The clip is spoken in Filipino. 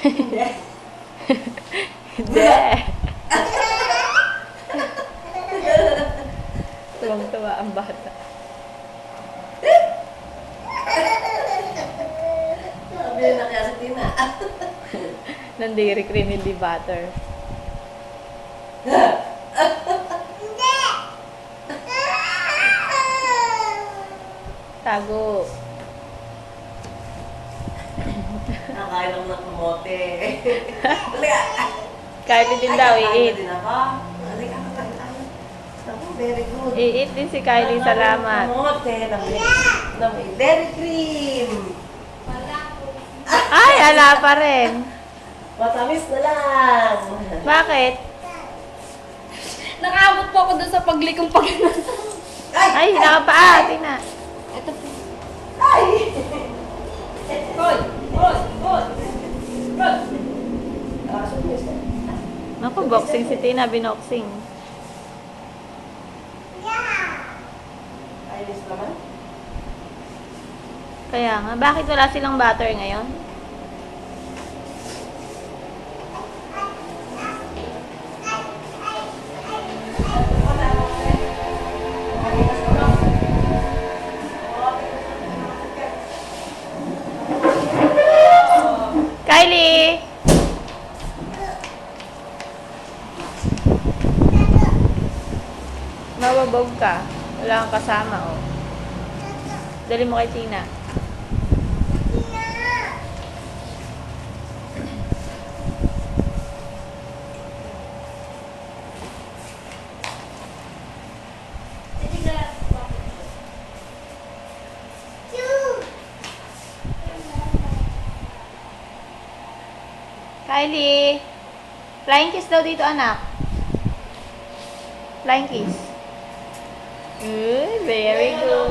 Hindi. Hindi. Tuwang-tuwa ang bata. Sabi na kaya sa Tina. Ng Dairy Cream hindi butter. Tago. Nakain ako ng kamote. Kylie din daw, Ay, i-eat. na din ako. Halika, kakain tayo. Very good. I-eat din si Kylie, salamat. Kamote, namin. Namin. Dairy cream. Ay, ala pa rin. Matamis na lang. Bakit? Nakaabot po ako doon sa paglikong pag... Ay, nakapaa, tina. Ito po. Naku, boxing si Tina, binoxing. Ay, miss naman. Kaya nga, bakit wala silang butter ngayon? Kylie! Mababog ka. Wala kang kasama, oh. Dali mo kay Tina. Kylie! Flying kiss daw dito, anak. Flying kiss. Good, very good.